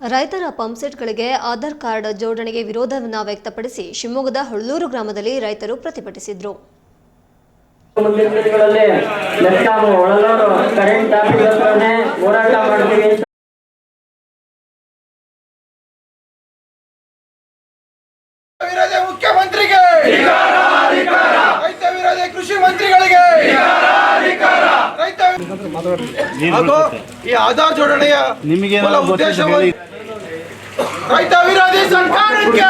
ರೈತರ ಪಂಪ್ಸೆಟ್ಗಳಿಗೆ ಆಧಾರ್ ಕಾರ್ಡ್ ಜೋಡಣೆಗೆ ವಿರೋಧವನ್ನು ವ್ಯಕ್ತಪಡಿಸಿ ಶಿವಮೊಗ್ಗದ ಹೊಳ್ಳೂರು ಗ್ರಾಮದಲ್ಲಿ ರೈತರು ಪ್ರತಿಭಟಿಸಿದರು. ಮುಖ್ಯಮಂತ್ರಿಗೆ! ಕೃಷಿ ಮಂತ್ರಿಗಳಿಗೆ! ಹಾಗೂ ಈ ಆಧಾರ್ ಜೋಡಣೆಯ ನಿಮಗೆ ಉದ್ದೇಶವನ್ನು ರೈತ ವಿರೋಧಿ ಸರ್ಕಾರಕ್ಕೆ!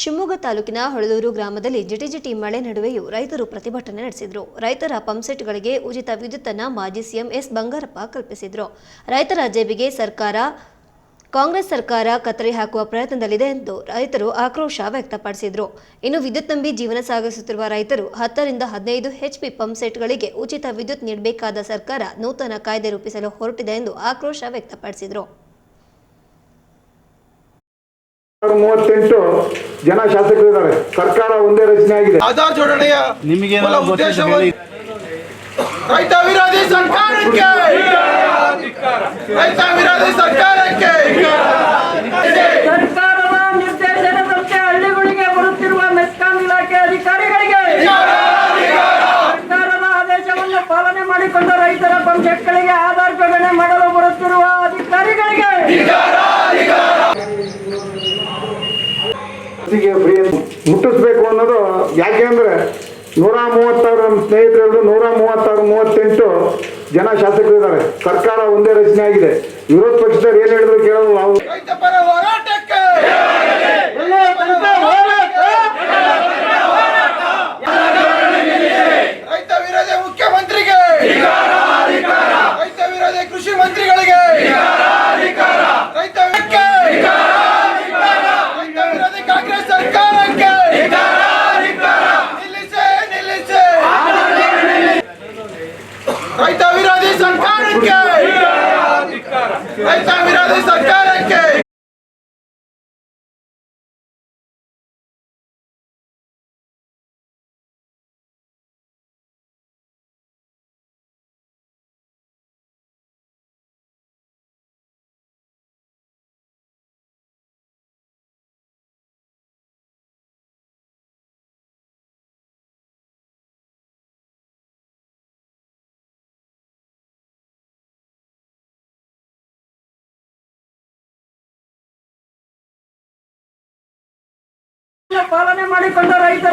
ಶಿವಮೊಗ್ಗ ತಾಲೂಕಿನ ಹೊಳಲೂರು ಗ್ರಾಮದಲ್ಲಿ ಜಿಟಿಜಿಟಿ ಮಳೆ ನಡುವೆಯೂ ರೈತರು ಪ್ರತಿಭಟನೆ ನಡೆಸಿದರು. ರೈತರ ಪಂಪ್ಸೆಟ್ಗಳಿಗೆ ಉಚಿತ ವಿದ್ಯುತ್ತನ್ನು ಮಾಜಿ ಸಿಎಂ ಎಸ್ ಬಂಗಾರಪ್ಪ ಕಲ್ಪಿಸಿದರು. ರೈತರ ಜೇಬಿಗೆ ಸರ್ಕಾರ ಕಾಂಗ್ರೆಸ್ ಸರ್ಕಾರ ಕತ್ತರಿ ಹಾಕುವ ಪ್ರಯತ್ನದಲ್ಲಿದೆ ಎಂದು ರೈತರು ಆಕ್ರೋಶ ವ್ಯಕ್ತಪಡಿಸಿದರು. ಇನ್ನು ವಿದ್ಯುತ್ ನಂಬಿ ಜೀವನ ಸಾಗಿಸುತ್ತಿರುವ ರೈತರು ಹತ್ತರಿಂದ ಹದಿನೈದು ಎಚ್ಪಿ ಪಂಪ್ಸೆಟ್ಗಳಿಗೆ ಉಚಿತ ವಿದ್ಯುತ್ ನೀಡಬೇಕಾದ ಸರ್ಕಾರ ನೂತನ ಕಾಯ್ದೆ ರೂಪಿಸಲು ಹೊರಟಿದೆ ಎಂದು ಆಕ್ರೋಶ ವ್ಯಕ್ತಪಡಿಸಿದರು. ಮೂವತ್ತೆಂಟು ಜನ ಶಾಸಕರಿದ್ದಾರೆ. ಸರ್ಕಾರ ಒಂದೇ ರಚನೆ ಆಗಿದೆ. ಆಧಾರ್ ಜೋಡಣೆಯ ನಿಮಗೆ ರೈತ ವಿರೋಧಿ ಸರ್ಕಾರಕ್ಕೆ! ರೈತ ವಿರೋಧಿ ಸರ್ಕಾರಕ್ಕೆ ಸರ್ಕಾರದ ನಿರ್ದೇಶನದಂತೆ ಹಳ್ಳಿಗಳಿಗೆ ಬರುತ್ತಿರುವ ಮೆಸ್ಕಾಂ ಇಲಾಖೆ ಅಧಿಕಾರಿಗಳಿಗೆ ಸರ್ಕಾರದ ಆದೇಶವನ್ನು ಪಾಲನೆ ಮಾಡಿಕೊಂಡು ರೈತರ ಪಂಚಾಯತ್ಗಳಿಗೆ ಆಧಾರ್ ಜೋಡಣೆ ಮಾಡಲು ಬರುತ್ತಿರುವ ಅಧಿಕಾರಿಗಳಿಗೆ ಮುಟ್ಟಿಸ್ಬೇಕು ಅನ್ನೋದು ಯಾಕೆ ಅಂದ್ರೆ ನೂರ ಮೂವತ್ತಾರು ನಮ್ಮ ಸ್ನೇಹಿತರು ನೂರ ಮೂವತ್ತಾರು ಮೂವತ್ತೆಂಟು ಜನ ಶಾಸಕರಿದ್ದಾರೆ. ಸರ್ಕಾರ ಒಂದೇ ರಚನೆ ಆಗಿದೆ. ವಿರೋಧ ಪಕ್ಷದವ್ರು ಏನ್ ಹೇಳಿದ್ರು ಕೇಳೋದು ನಾವು. ಮುಖ್ಯಮಂತ್ರಿಗೆ! ಕೃಷಿ ಮಂತ್ರಿಗಳಿಗೆ ರೈತ ವಿಕ್ಕೆ ರೈತ ವಿರೋಧಿ ಕಾಂಗ್ರೆಸ್ ಸರ್ಕಾರಕ್ಕೆ ನಿಲ್ಲಿಸೆ ನಿಲ್ಲಿಸೆ ರೈತ ವಿರೋಧಿ ಸರ್ಕಾರಕ್ಕೆ ಪಾಲನೆ ಮಾಡಿಕೊಂಡ ರೈತ